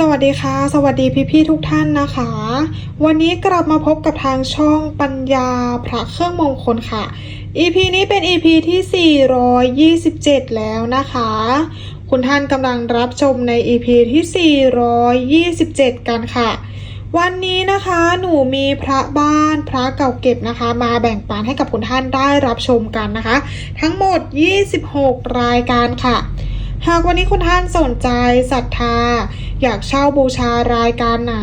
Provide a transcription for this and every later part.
สวัสดีค่ะ สวัสดีพี่ๆทุกท่านนะคะ วันนี้กลับมาพบกับทางช่องปัญญาพระเครื่องมงคลค่ะ EP นี้เป็น EP ที่ 427 แล้วนะคะ คุณท่านกำลังรับชมใน EP ที่ 427 กันค่ะ วันนี้นะคะหนูมีพระบ้านพระเก่าเก็บนะคะ มาแบ่งปันให้กับคุณท่านได้รับชมกันนะคะ ทั้งหมด 26 รายการค่ะ หากวันนี้คุณท่านสนใจศรัทธา อยากเช่าบูชารายการไหน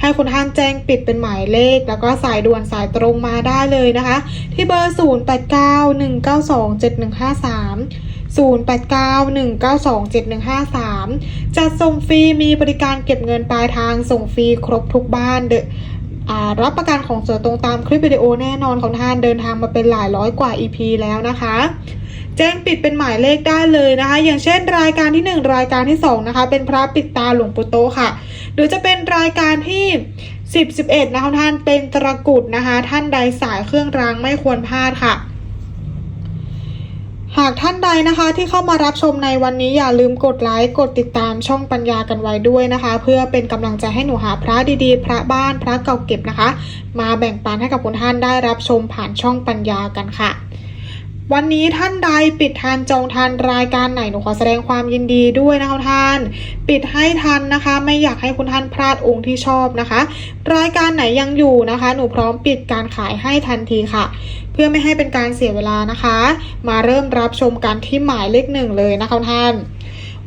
ให้คุณท่านแจ้งปิดเป็นหมายเลข แล้วก็สายด่วนสายตรงมาได้เลยนะคะ ที่เบอร์ 0891927533จัดส่งฟรีมีบริการเก็บเงินปลายทางส่งฟรีครบทุกบ้านเดอะอ่ารับประกันของเสือตรงตามคลิปวิดีโอแน่นอนของท่านเดินทางมาเป็นหลายร้อยกว่า EP แล้วนะคะ แจ้งปิดเป็นหมายเลขได้เลยนะคะ อย่างเช่นรายการที่ 1 รายการที่2นะคะเป็นพระปิดตาหลวงปู่โตค่ะ หรือจะเป็นรายการที่ 10 11นะคะท่านเป็นตระกุดนะคะ ท่านใดสายเครื่องรางไม่ควรพลาดค่ะหากท่านใดนะคะที่เข้ามารับชมในวันนี้อย่าลืมกดไลค์กดติดตามช่องปัญญากันไว้ด้วยนะคะ เพื่อเป็นกำลังใจให้หนูหาพระดีๆ พระบ้านพระเก่าเก็บนะคะ มาแบ่งปันให้กับคุณท่านได้รับชมผ่านช่องปัญญากันค่ะ วันนี้ท่านใดปิดทานจองทานรายการไหนหนูขอแสดงความยินดีด้วยนะคะท่าน ปิดให้ทันนะคะ ไม่อยากให้คุณท่านพลาดองค์ที่ชอบนะคะ รายการไหนยังอยู่นะคะ หนูพร้อมปิดการขายให้ทันทีค่ะ เพื่อไม่ให้เป็นการเสียเวลานะคะ มาเริ่มรับชมกันที่หมายเลขหนึ่งเลยนะคะท่าน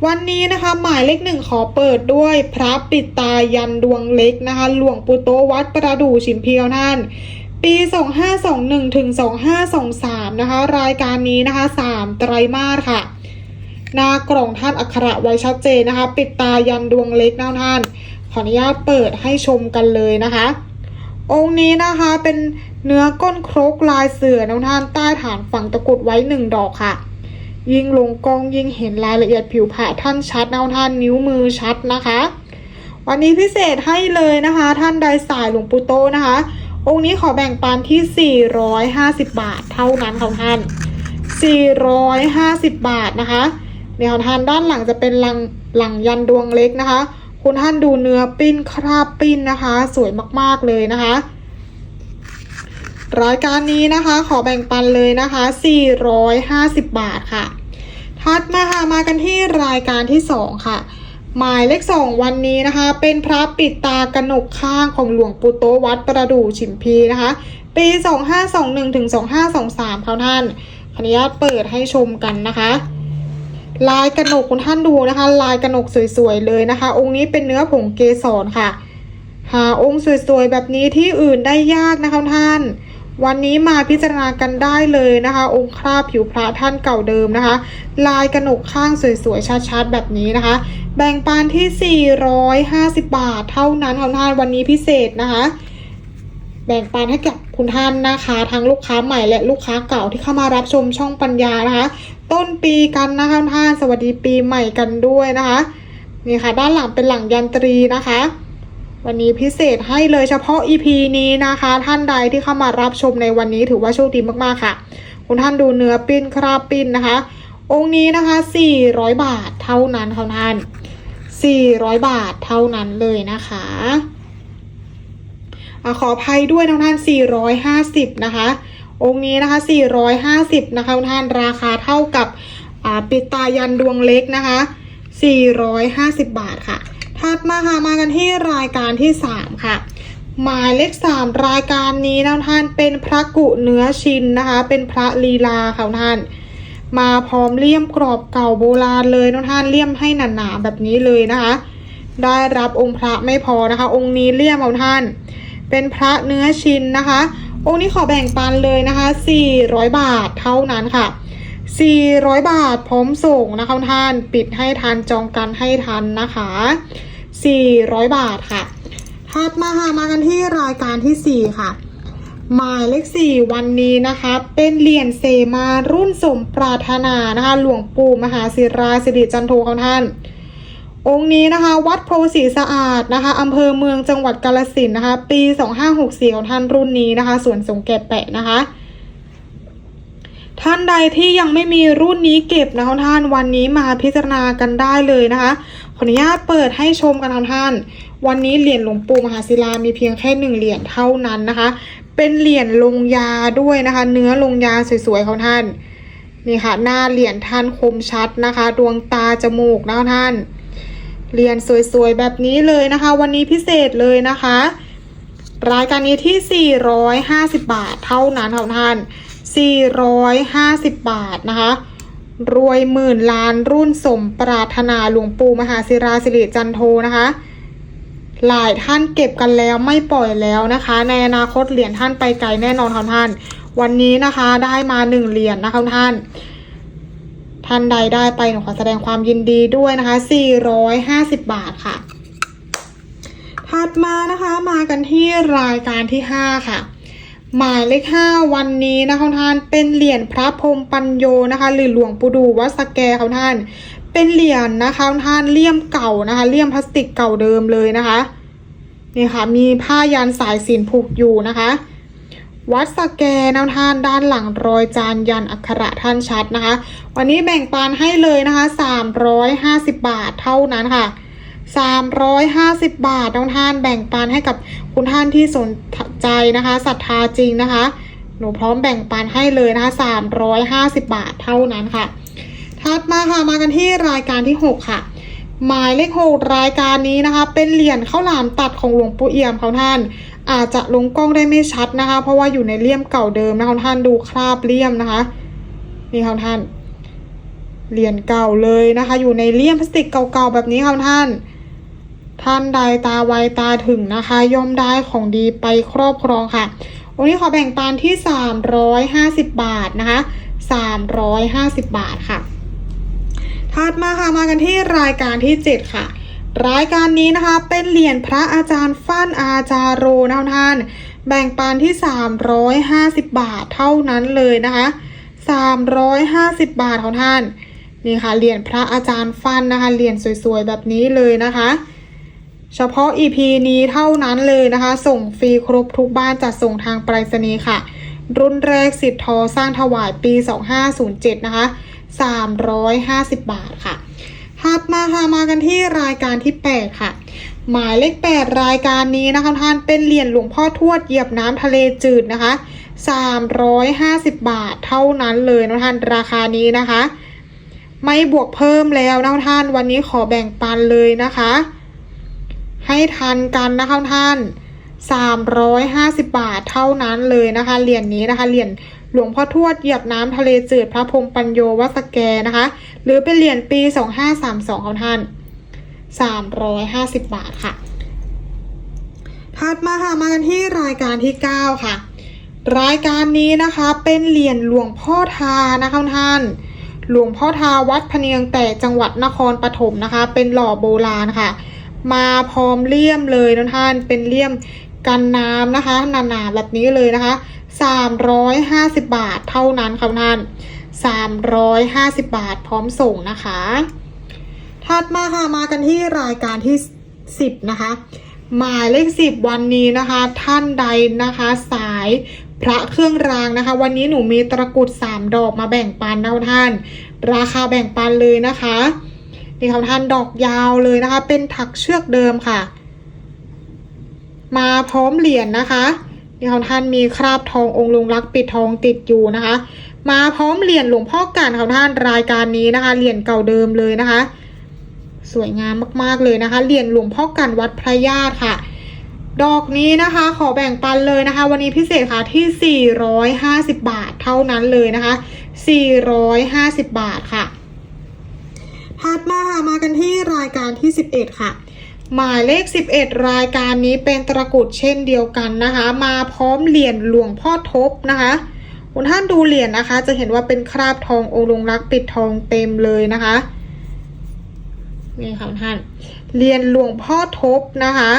วันนี้นะคะหมายเลขหนึ่งขอเปิดด้วยพระปิดตายันดวงเล็กนะคะ หลวงปู่โตวัดประดู่ชิมเพียวท่าน ปี 2521 ถึง 2523 นะคะ รายการนี้นะคะ 3 ไตรมาสค่ะ หน้ากล่องท่านอักขระไว้ชัดเจนนะคะ ปิดตายันดวงเล็กนะท่าน ขออนุญาตเปิดให้ชมกันเลยนะคะ องค์นี้นะคะเป็นเนื้อก้นครกลายเสือนะท่านใต้ฐานฝั่งตะกรุดไว้หนึ่งดอกค่ะ ยิ่งลงกองยิ่งเห็นรายละเอียดผิวผ่าท่านชัดนะท่านนิ้วมือชัดนะคะ วันนี้พิเศษให้เลยนะคะ ท่านใดสายหลวงปู่โตนะคะ องค์นี้ขอแบ่งปันที่ 450 บาทเท่านั้นค่ะท่าน 450 บาทนะคะเดี๋ยท่านด้านหลังจะเป็นหลังหลังยันดวงเล็กนะคะ คุณท่านดูเนื้อปิ้นคราบปิ้นนะคะ สวยมากๆเลยนะคะรายการนี้นะคะขอแบ่งปันเลยนะคะ 450 บาทค่ะ ถัดมาค่ะมากันที่รายการที่ 2 ค่ะ หมายเลขสองวันนี้นะคะ เป็นพระปิดตากระหนกข้างของหลวงปู่โตวัดประดู่ฉิมพีนะคะ ปี 2521ถึง2523เขาท่านขออนุญาตเปิดให้ชมกันนะคะ ลายกระหนกคุณท่านดูนะคะ ลายกระหนกสวยๆเลยนะคะ องค์นี้เป็นเนื้อผงเกสรค่ะ หาองค์สวยๆแบบนี้ที่อื่นได้ยากนะคะท่าน วันนี้มาพิจารณากันได้เลยนะคะ องค์คราบผิวพระท่านเก่าเดิมนะคะ ลายกระหนกข้างสวยๆชัดๆแบบนี้นะคะ แบ่งปันที่ 450 บาท เท่านั้นค่ะท่านวันนี้พิเศษนะคะ แบ่งปันให้กับคุณท่านนะคะทั้งลูกค้าใหม่และลูกค้าเก่าที่เข้ามารับชมช่องปัญญานะคะ ต้นปีกันนะคะท่านสวัสดีปีใหม่กันด้วยนะคะนี่ค่ะ ด้านหลังเป็นหลังยันตรีนะคะ วันนี้พิเศษให้เลยเฉพาะ EP นี้นะคะ ท่านใดที่เข้ามารับชมในวันนี้ถือว่าโชคดีมากๆค่ะ คุณท่านดูเนื้อปิ้นคราบปิ้นนะคะ องค์นี้นะคะ 400 บาทเท่านั้นค่ะท่าน400 บาทเท่านั้นเลยนะคะอขออภัยด้วยนะท่าน 450 นะคะ องค์นี้นะคะ 450 นะคะท่านราคาเท่ากับปิดตายันดวงเล็กนะคะ 450 บาทค่ะ ถัดมาค่ะ มากันที่รายการที่ 3 ค่ะ หมายเลข 3 รายการนี้นะท่านเป็นพระกุเนื้อชินนะคะ เป็นพระลีลาค่ะท่าน มาพร้อมเลี่ยมกรอบเก่าโบราณเลยนะท่านเลี่ยมให้หนาๆแบบนี้เลยนะคะ ได้รับองค์พระไม่พอนะคะ องค์นี้เลี่ยมเอาท่าน เป็นพระเนื้อชินนะคะ องค์นี้ขอแบ่งปันเลยนะคะ 400 บาทเท่านั้นค่ะ 400 บาทพร้อมส่งนะคะท่านปิดให้ทันจองกันให้ทันนะคะ 400 บาทค่ะถัดมาค่ะมากันที่รายการที่ 4 ค่ะ หมายเลขสี่วันนี้นะคะ เป็นเหรียญเซมารุ่นสมปรารถนานะคะ หลวงปู่มหาศิราสิริจันโทของท่าน องค์นี้นะคะ วัดโพสีสะอาดนะคะอำเภอเมืองจังหวัดกาลสินนะคะ ปี2564ของท่านรุ่นนี้นะคะ ส่วนสงแก่แปะนะคะ ท่านใดที่ยังไม่มีรุ่นนี้เก็บนะคะท่านวันนี้มาพิจารณากันได้เลยนะคะขออนุญาตเปิดให้ชมกันค่ะท่าน วันนี้เหรียญหลวงปู่มหาศิลามีเพียงแค่หนึ่งเหรียญเท่านั้นนะคะ เป็นเหรียญลงยาด้วยนะคะ เนื้อลงยาสวยๆของท่านนี่ค่ะ หน้าเหรียญท่านคมชัดนะคะ ดวงตาจมูกนะคะท่านเหรียญสวยๆแบบนี้เลยนะคะ วันนี้พิเศษเลยนะคะ รายการนี้ที่ 450 บาทเท่านั้นค่ะท่าน 450 บาทนะคะ รวยหมื่นล้านรุ่นสมปรารถนาหลวงปู่มหาศิราสิริจันโทนะคะ หลายท่านเก็บกันแล้วไม่ปล่อยแล้วนะคะ ในอนาคตเหรียญท่านไปไกลแน่นอนค่ะท่าน วันนี้นะคะได้มาหนึ่งเหรียญนะคะท่าน ท่านใดได้ไปหนูขอแสดงความยินดีด้วยนะคะ 450 บาทค่ะ ถัดมานะคะมากันที่รายการที่ 5 ค่ะ หมายเลข 5 วันนี้นะคะท่านเป็นเหรียญพระพรมปัญโยนะคะ หรือหลวงปู่ดูวัดสแกค่ะท่าน เป็นเหรียญนะคะท่านเลี่ยมเก่านะคะเลี่ยมพลาสติกเก่าเดิมเลยนะคะนี่ค่ะมีผ้ายันสายสินผูกอยู่นะคะ วัดสแกนะท่านด้านหลังรอยจานยันอักขระท่านชัดนะคะ วันนี้แบ่งปันให้เลยนะคะ350บาทเท่านั้นค่ะ350บาทน้องท่านแบ่งปันให้กับคุณท่านที่สนใจนะคะศรัทธาจริงนะคะ หนูพร้อมแบ่งปันให้เลยนะคะ350บาทเท่านั้นค่ะ ถัดมาค่ะมากันที่รายการที่ 6 ค่ะ หมายเลขหกรายการนี้นะคะ เป็นเหรียญข้าวหลามตัดของหลวงปู่เอี่ยมเขาท่าน อาจจะลงกล้องได้ไม่ชัดนะคะ เพราะว่าอยู่ในเลี่ยมเก่าเดิมนะคะท่านดูคราบเลี่ยมนะคะ นี่ค่ะท่านเหรียญเก่าเลยนะคะ อยู่ในเลี่ยมพลาสติกเก่าๆแบบนี้ค่ะท่าน ท่านใดตาไวตาถึงนะคะ ย่อมได้ของดีไปครอบครองค่ะวันนี้ขอแบ่งปันที่ 350 บาทนะคะ 350 บาทค่ะ ถัดมาค่ะมากันที่รายการที่ 7 ค่ะ รายการนี้นะคะเป็นเหรียญพระอาจารย์ฟั่นอาจารโรนะท่าน แบ่งปันที่ 350 บาทเท่านั้นเลยนะคะ350 บาทของท่านนี่ค่ะเหรียญพระอาจารย์ฟั่นนะคะเหรียญสวยๆแบบนี้เลยนะคะ เฉพาะ EP นี้เท่านั้นเลยนะคะ ส่งฟรีครบทุกบ้านจัดส่งทางไปรษณีย์ค่ะ รุ่นแรกสิทธิ์ทอสร้างถวายปี 2507 นะคะ 350 บาทค่ะถัดมาค่ะมากันที่รายการที่ 8 ค่ะ หมายเลข 8 รายการนี้นะคะท่านเป็นเหรียญหลวงพ่อทวดเหยียบน้ำทะเลจืดนะคะ 350 บาทเท่านั้นเลยนะท่านราคานี้นะคะ ไม่บวกเพิ่มแล้วนะท่านวันนี้ขอแบ่งปันเลยนะคะ ให้ทันกันนะคะท่าน 350 บาทเท่านั้นเลยนะคะ เหรียญนี้นะคะ เหรียญหลวงพ่อทวดเหยียบน้ำทะเลจืดพระพรมปัญโยวัสแกนะคะ หรือเป็นเหรียญปี 2532ของท่าน 350 บาทค่ะ ถัดมาค่ะ มากันที่รายการที่ 9 ค่ะ รายการนี้นะคะเป็นเหรียญหลวงพ่อทานะคะท่าน หลวงพ่อทาวัดพะเนียงแต่จังหวัดนครปฐมนะคะ เป็นหล่อโบราณค่ะ มาพร้อมเลี่ยมเลยนะท่าน เป็นเลี่ยม กันน้ำนะคะหนาๆแบบนี้เลยนะคะ350 บาทเท่านั้นค่ะท่าน350 บาทพร้อมส่งนะคะ ถัดมาค่ะมากันที่รายการที่ 10 นะคะ หมายเลข 10 วันนี้นะคะ ท่านใดนะคะสายพระเครื่องรางนะคะ วันนี้หนูมีตะกรุด 3 ดอกมาแบ่งปันนะท่าน ราคาแบ่งปันเลยนะคะนี่ค่ะท่านดอกยาวเลยนะคะ เป็นถักเชือกเดิมค่ะ มาพร้อมเหรียญนะคะนี่ค่ะท่านมีคราบทององค์ลุงรักปิดทองติดอยู่นะคะ มาพร้อมเหรียญหลวงพ่อกันค่ะท่านรายการนี้นะคะเหรียญเก่าเดิมเลยนะคะ สวยงามมากๆเลยนะคะเหรียญหลวงพ่อกันวัดพระญาติค่ะ ดอกนี้นะคะขอแบ่งปันเลยนะคะ วันนี้พิเศษค่ะที่ 450 บาทเท่านั้นเลยนะคะ 450 บาทค่ะถัดมาค่ะมากันที่รายการที่ 11 ค่ะ หมายเลข 11 รายการนี้เป็นตะกรุดเช่นเดียวกันนะคะ มาพร้อมเหรียญหลวงพ่อทบนะคะ คุณท่านดูเหรียญนะคะ จะเห็นว่าเป็นคราบทององค์ลงรักปิดทองเต็มเลยนะคะนี่ค่ะท่านเหรียญหลวงพ่อทบนะคะ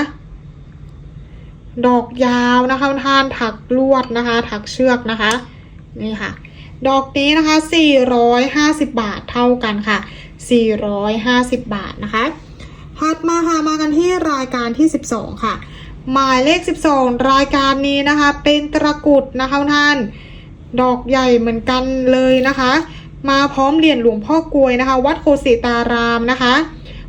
ดอกยาวนะคะท่านถักลวดนะคะ ถักเชือกนะคะนี่ค่ะ ดอกนี้นะคะ 450 บาทเท่ากันค่ะ 450 บาทนะคะ ถัดมาค่ะมากันที่รายการที่ 12 ค่ะ หมายเลข 12 รายการนี้นะคะ เป็นตะกุดนะคะท่าน ดอกใหญ่เหมือนกันเลยนะคะ มาพร้อมเหรียญหลวงพ่อกลวยนะคะ วัดโคสิตารามนะคะ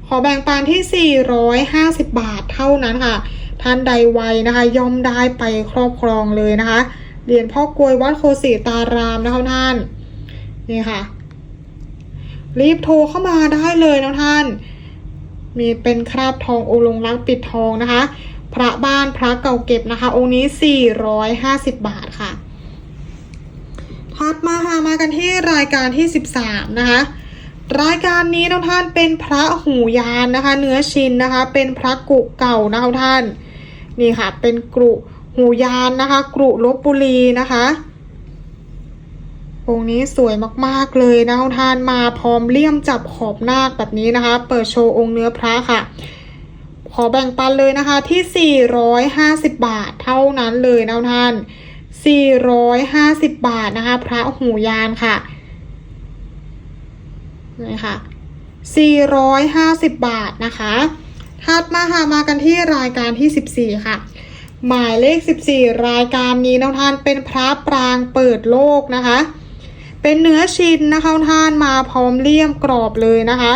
ขอแบ่งปันที่ 450 บาทเท่านั้นค่ะ ท่านใดไวนะคะย่อมได้ไปครอบครองเลยนะคะ เหรียญพ่อกลวยวัดโคสิตารามนะคะท่านนี่ค่ะ รีบโทรเข้ามาได้เลยนะท่าน มีเป็นคราบทองโอลงรักปิดทองนะคะ พระบ้านพระเก่าเก็บนะคะ องค์นี้ 450 บาทค่ะถัดมาค่ะมากันที่รายการที่ 13 นะคะ รายการนี้ทุกท่านเป็นพระหูยานนะคะ เนื้อชินนะคะ เป็นพระกุเก่านะคะท่าน นี่ค่ะ เป็นกรุหูยานนะคะกรุลบบุรีนะคะ องค์นี้สวยมากๆเลยนะท่านมาพร้อมเลี่ยมจับขอบนาคแบบนี้นะคะ เปิดโชว์องค์เนื้อพระค่ะ ขอแบ่งปันเลยนะคะที่ 450 บาทเท่านั้นเลยนะท่าน 450 บาทนะคะ พระหูยานค่ะนี่ค่ะ 450 บาทนะคะถัดมาค่ะมากันที่รายการที่ 14 ค่ะ หมายเลข 14 รายการนี้นะท่านเป็นพระปรางเปิดโลกนะคะ เป็นเนื้อชินนะคะท่านมาพร้อมเลี่ยมกรอบเลยนะคะ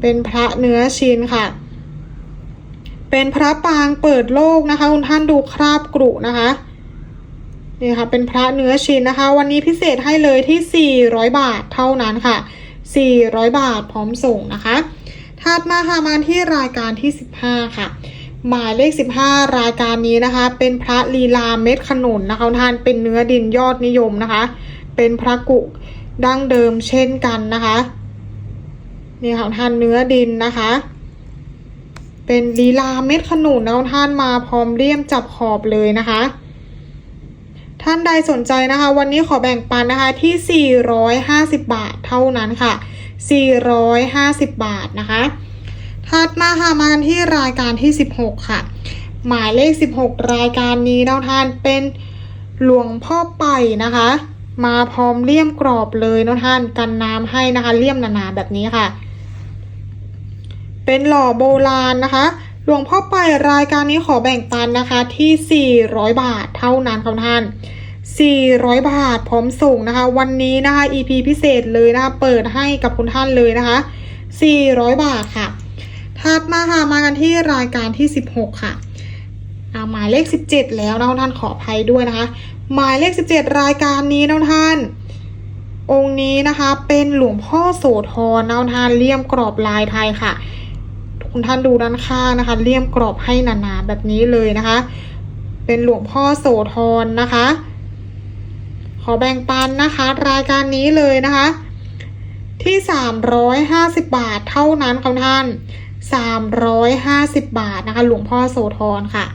เป็นพระเนื้อชินค่ะ เป็นพระปางเปิดโลกนะคะคุณท่านดูคราบกรุนะคะนี่ค่ะเป็นพระเนื้อชินนะคะ วันนี้พิเศษให้เลยที่ 400 บาทเท่านั้นค่ะ 400 บาทพร้อมส่งนะคะถัดมาค่ะมาที่รายการที่ 15 ค่ะ หมายเลข 15 รายการนี้นะคะ เป็นพระลีลาเม็ดขนุนนะคะท่านเป็นเนื้อดินยอดนิยมนะคะ เป็นพระกุดั้งเดิมเช่นกันนะคะนี่ค่ะท่านเนื้อดินนะคะ เป็นลีลาเม็ดขนุนนะท่านมาพร้อมเลี่ยมจับขอบเลยนะคะ ท่านใดสนใจนะคะ วันนี้ขอแบ่งปันนะคะที่ 450 บาทเท่านั้นค่ะ 450 บาทนะคะถัดมาค่ะมากันที่รายการที่ 16 ค่ะ หมายเลข 16 รายการนี้นะท่านเป็นหลวงพ่อไปนะคะ มาพร้อมเลี่ยมกรอบเลยนะท่านกันน้ำให้นะคะ เลี่ยมหนาๆแบบนี้ค่ะ เป็นหล่อโบราณนะคะหลวงพ่อไปรายการนี้ขอแบ่งปันนะคะที่ 400 บาทเท่านั้นค่ะท่าน 400 บาทพร้อมส่งนะคะ วันนี้นะคะ EP พิเศษเลยนะคะ เปิดให้กับคุณท่านเลยนะคะ 400 บาทค่ะ ถัดมาค่ะมากันที่รายการที่ 16 ค่ะอ่าหมายเลข 17 แล้วนะท่านขออภัยด้วยนะคะ หมายเลข 17 รายการนี้นะท่าน องค์นี้นะคะเป็นหลวงพ่อโสธรนะท่านเลี่ยมกรอบลายไทยค่ะ คุณท่านดูด้านข้างนะคะ เลี่ยมกรอบให้หนาๆแบบนี้เลยนะคะ เป็นหลวงพ่อโสธรนะคะ ขอแบ่งปันนะคะ รายการนี้เลยนะคะ ที่ 350 บาทเท่านั้นค่ะท่าน 350 บาทนะคะ หลวงพ่อโสธรค่ะ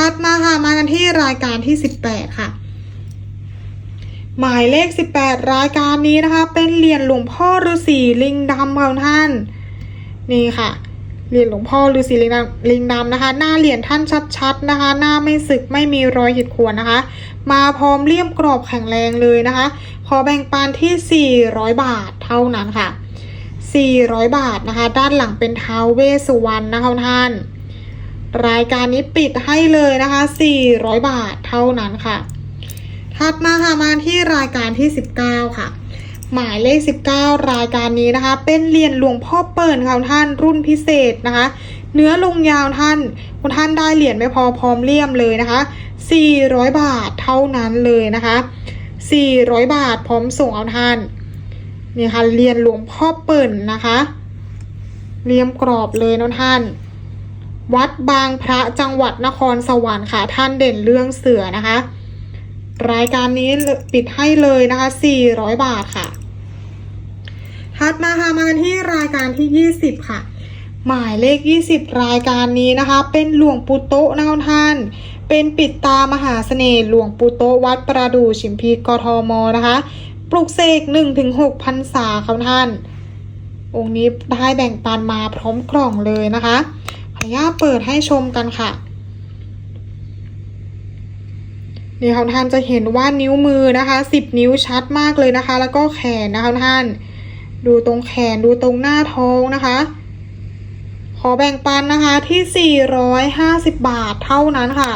ถัดมาค่ะมากันที่รายการที่ 18 ค่ะ หมายเลข 18 รายการนี้นะคะ เป็นเหรียญหลวงพ่อฤาษีลิงดำค่ะท่าน นี่ค่ะเหรียญหลวงพ่อฤาษีลิงดำลิงดำนะคะ หน้าเหรียญท่านชัดๆนะคะ หน้าไม่สึกไม่มีรอยหิดข่วนนะคะ มาพร้อมเลี่ยมกรอบแข็งแรงเลยนะคะ ขอแบ่งปันที่ 400 บาทเท่านั้นค่ะ 400 บาทนะคะ ด้านหลังเป็นท้าวเวสสุวรรณนะคะท่าน รายการนี้ปิดให้เลยนะคะ 400 บาทเท่านั้นค่ะ ถัดมาค่ะมาที่รายการที่ 19 ค่ะ หมายเลข 19 รายการนี้นะคะ เป็นเหรียญหลวงพ่อเปิ่นค่ะท่านรุ่นพิเศษนะคะ เนื้อลงยาวท่านคุณท่านได้เหรียญไม่พอพร้อมเลี่ยมเลยนะคะ 400 บาทเท่านั้นเลยนะคะ 400 บาทพร้อมส่งเอาท่านนี่ค่ะเหรียญหลวงพ่อเปิ่นนะคะเลี่ยมกรอบเลยนะท่าน วัดบางพระจังหวัดนครสวรรค์ค่ะ ท่านเด่นเรื่องเสือนะคะ รายการนี้ปิดให้เลยนะคะ 400 บาทค่ะถัดมาค่ะมากันที่รายการที่ 20 ค่ะ หมายเลข 20 รายการนี้นะคะ เป็นหลวงปู่โตะนะคะท่าน เป็นปิดตามหาเสน่ห์หลวงปู่โตะวัดประดู่ชิมพีกทมนะคะ ปลุกเสก1-6พรรษาค่ะท่านองค์นี้ได้แบ่งปันมาพร้อมกล่องเลยนะคะ ขออนุญาตเปิดให้ชมกันค่ะนี่ค่ะท่านจะเห็นว่านิ้วมือนะคะสิบนิ้วชัดมากเลยนะคะ แล้วก็แขนนะคะท่าน ดูตรงแขนดูตรงหน้าท้องนะคะ ขอแบ่งปันนะคะที่ 450 บาทเท่านั้นค่ะ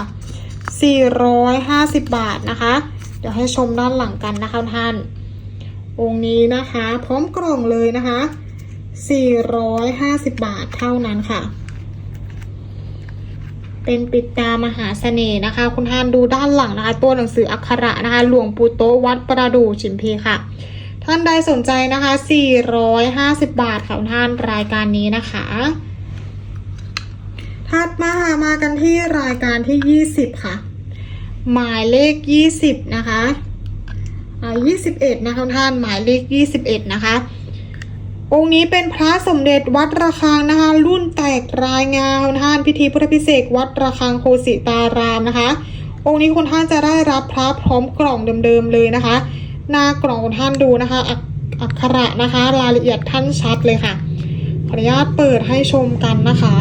450 บาทนะคะ เดี๋ยวให้ชมด้านหลังกันนะคะท่านองค์นี้นะคะ พร้อมกล่องเลยนะคะ 450 บาทเท่านั้นค่ะ เป็นปิดตามหาเสน่ห์นะคะ คุณท่านดูด้านหลังนะคะ ตัวหนังสืออักขระนะคะ หลวงปู่โตะวัดประดู่ชิมพีค่ะ ท่านใดสนใจนะคะ 450 บาทค่ะคุณท่านรายการนี้นะคะถัดมาค่ะมากันที่รายการที่ 20 ค่ะ หมายเลข 20 นะคะอ่า21 นะคะท่านหมายเลข 21 นะคะ องค์นี้เป็นพระสมเด็จวัดระฆังนะคะ รุ่นแตกรายงานคุณท่านพิธีพุทธพิเศษวัดระฆังโคสิตารามนะคะ องค์นี้คุณท่านจะได้รับพระพร้อมกล่องเดิมๆเลยนะคะ หน้ากล่องคุณท่านดูนะคะอักอักขระนะคะ รายละเอียดท่านชัดเลยค่ะขออนุญาตเปิดให้ชมกันนะคะ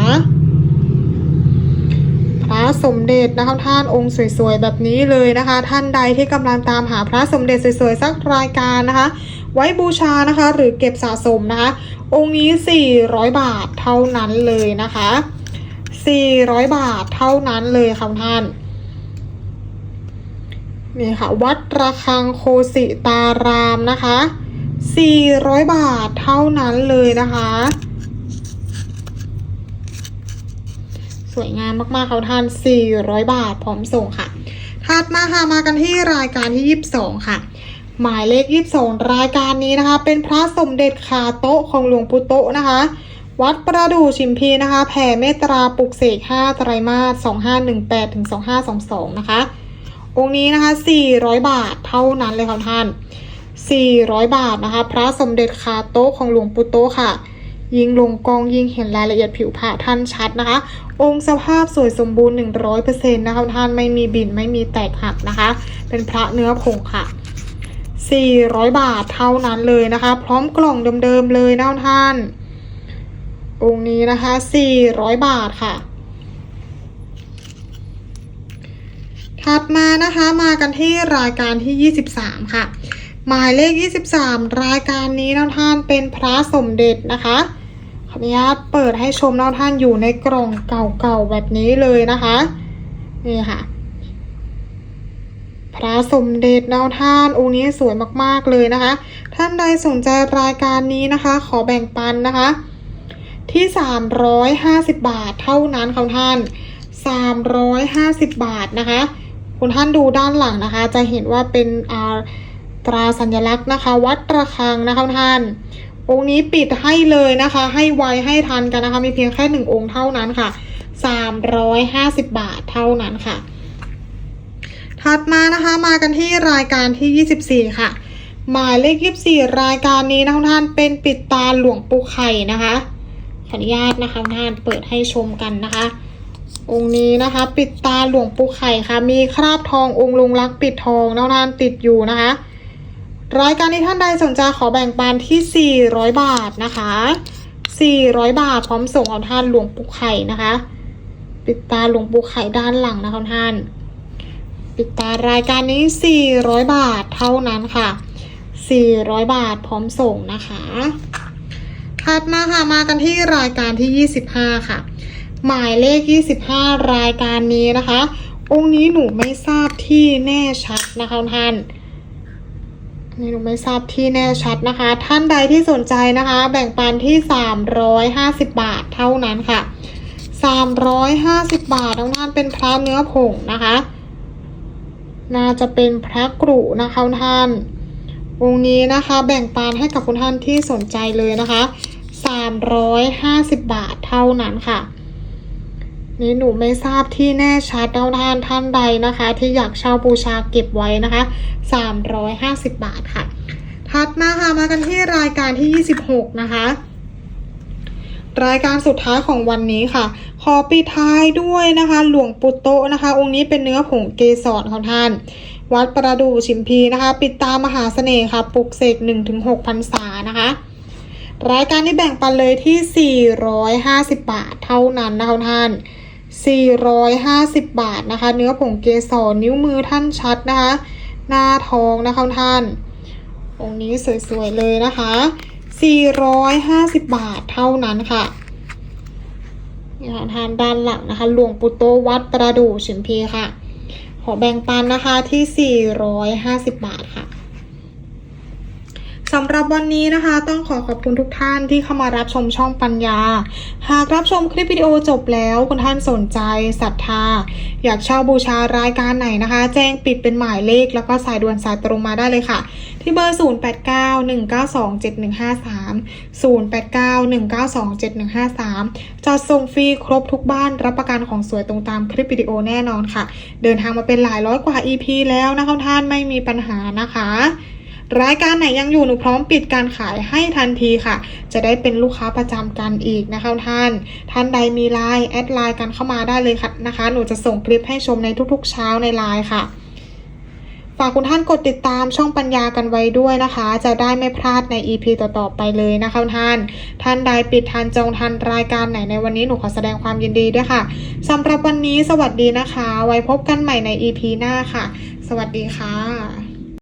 พระสมเด็จนะคะท่านองค์สวยๆแบบนี้เลยนะคะ ท่านใดที่กำลังตามหาพระสมเด็จสวยๆสักรายการนะคะ ไว้บูชานะคะ หรือเก็บสะสมนะคะ องค์นี้ 400 บาทเท่านั้นเลยนะคะ 400 บาทเท่านั้นเลยค่ะท่านนี่ค่ะ วัดระฆังโคสิตารามนะคะ 400 บาทเท่านั้นเลยนะคะ สวยงามมากๆค่ะท่าน 400 บาทพร้อมส่งค่ะ ถัดมาค่ะมากันที่รายการที่ 22 ค่ะ หมายเลข22รายการนี้นะคะ เป็นพระสมเด็จคาโต๊ะของหลวงปู่โตะนะคะ วัดประดู่ชิมพีนะคะ แผ่เมตตาปลุกเสก5ไตรมาส2518ถึง2522นะคะ องค์นี้นะคะ400บาทเท่านั้นเลยค่ะท่าน400บาทนะคะ พระสมเด็จคาโต๊ะของหลวงปู่โตะค่ะยิงลงกองยิงเห็นรายละเอียดผิวพระท่านชัดนะคะ องค์สภาพสวยสมบูรณ์ 100%นะคะท่านไม่มีบินไม่มีแตกหักนะคะ เป็นพระเนื้อผงค่ะ 400 บาทเท่านั้นเลยนะคะ พร้อมกล่องเดิมๆเลยนะท่าน องค์นี้นะคะ 400 บาทค่ะ ถัดมานะคะมากันที่รายการที่ 23 ค่ะ หมายเลข 23 รายการนี้นะท่านเป็นพระสมเด็จนะคะขออนุญาตเปิดให้ชมนะท่านอยู่ในกล่องเก่าๆแบบนี้เลยนะคะ นี่ค่ะ พระสมเด็จนะท่านองค์นี้สวยมากๆเลยนะคะ ท่านใดสนใจรายการนี้นะคะ ขอแบ่งปันนะคะ ที่ 350 บาทเท่านั้นค่ะท่าน 350 บาทนะคะ คุณท่านดูด้านหลังนะคะ จะเห็นว่าเป็นอาตราสัญลักษณ์นะคะ วัดระฆังนะคะท่าน องค์นี้ปิดให้เลยนะคะ ให้ไวให้ทันกันนะคะ มีเพียงแค่หนึ่งองค์เท่านั้นค่ะ 350 บาทเท่านั้นค่ะ ถัดมานะคะมากันที่รายการที่ 24 ค่ะ หมายเลข 24 รายการนี้นะท่านเป็นปิดตาหลวงปู่ไข่นะคะขออนุญาตนะคะท่านเปิดให้ชมกันนะคะ องค์นี้นะคะ ปิดตาหลวงปู่ไข่ค่ะ มีคราบทององค์ลุงลักปิดทองนะท่านติดอยู่นะคะ รายการนี้ท่านใดสนใจขอแบ่งปันที่ 400 บาทนะคะ 400 บาทพร้อมส่งเอาท่านหลวงปู่ไข่นะคะ ปิดตาหลวงปู่ไข่ด้านหลังนะคะท่าน ปิดตารายการนี้ 400 บาทเท่านั้นค่ะ 400 บาทพร้อมส่งนะคะถัดมาค่ะมากันที่รายการที่ 25 ค่ะ หมายเลข 25 รายการนี้นะคะ องค์นี้หนูไม่ทราบที่แน่ชัดนะคะท่านนี่หนูไม่ทราบที่แน่ชัดนะคะ ท่านใดที่สนใจนะคะ แบ่งปันที่ 350 บาทเท่านั้นค่ะ 350 บาททั้งท่านเป็นพระเนื้อผงนะคะ น่าจะเป็นพระกรุนะคะคุณท่านองค์นี้นะคะแบ่งปันให้กับคุณท่านที่สนใจเลยนะคะ350 บาทเท่านั้นค่ะ นี่หนูไม่ทราบที่แน่ชัดนะท่านท่านใดนะคะ ที่อยากเช่าบูชาเก็บไว้นะคะ 350 บาทค่ะ ถัดมาค่ะมากันที่รายการที่ 26 นะคะ รายการสุดท้ายของวันนี้ค่ะ ขอปิดท้ายด้วยนะคะ หลวงปู่โตะนะคะ องค์นี้เป็นเนื้อผงเกสรของท่าน วัดประดู่ชิมพีนะคะ ปิดตามหาเสน่ห์ค่ะ ปลุกเสก1-6พรรษานะคะรายการที่แบ่งปันเลยที่ 450 บาทเท่านั้นนะคะท่าน 450 บาทนะคะ เนื้อผงเกสรนิ้วมือท่านชัดนะคะ หน้าท้องนะคะท่าน องค์นี้สวยๆเลยนะคะ 450 บาทเท่านั้นค่ะนี่ค่ะทานด้านหลังนะคะ หลวงปู่โตวัดประดู่ชิมพีค่ะ ขอแบ่งปันนะคะที่ 450 บาทค่ะ สำหรับวันนี้นะคะ ต้องขอขอบคุณทุกท่านที่เข้ามารับชมช่องปัญญา หากรับชมคลิปวิดีโอจบแล้วคุณท่านสนใจศรัทธา อยากเช่าบูชารายการไหนนะคะ แจ้งปิดเป็นหมายเลขแล้วก็สายด่วนสายตรงมาได้เลยค่ะ ที่เบอร์ 0891927153 0891927153 จัดส่งฟรีครบทุกบ้านรับประกันของสวยตรงตามคลิปวิดีโอแน่นอนค่ะ เดินทางมาเป็นหลายร้อยกว่า EP แล้วนะคะท่านไม่มีปัญหานะคะ รายการไหนยังอยู่หนูพร้อมปิดการขายให้ทันทีค่ะ จะได้เป็นลูกค้าประจำกันอีกนะคะท่าน ท่านใดมีไลน์แอดไลน์กันเข้ามาได้เลยค่ะนะคะ หนูจะส่งคลิปให้ชมในทุกๆ เช้าในไลน์ค่ะฝากคุณท่านกดติดตามช่องปัญญากันไว้ด้วยนะคะ จะได้ไม่พลาดใน EP ต่อๆไปเลยนะคะท่าน ท่านใดปิดทันจองทันรายการไหนในวันนี้หนูขอแสดงความยินดีด้วยค่ะสำหรับวันนี้สวัสดีนะคะ ไว้พบกันใหม่ใน EP หน้าค่ะ สวัสดีค่ะ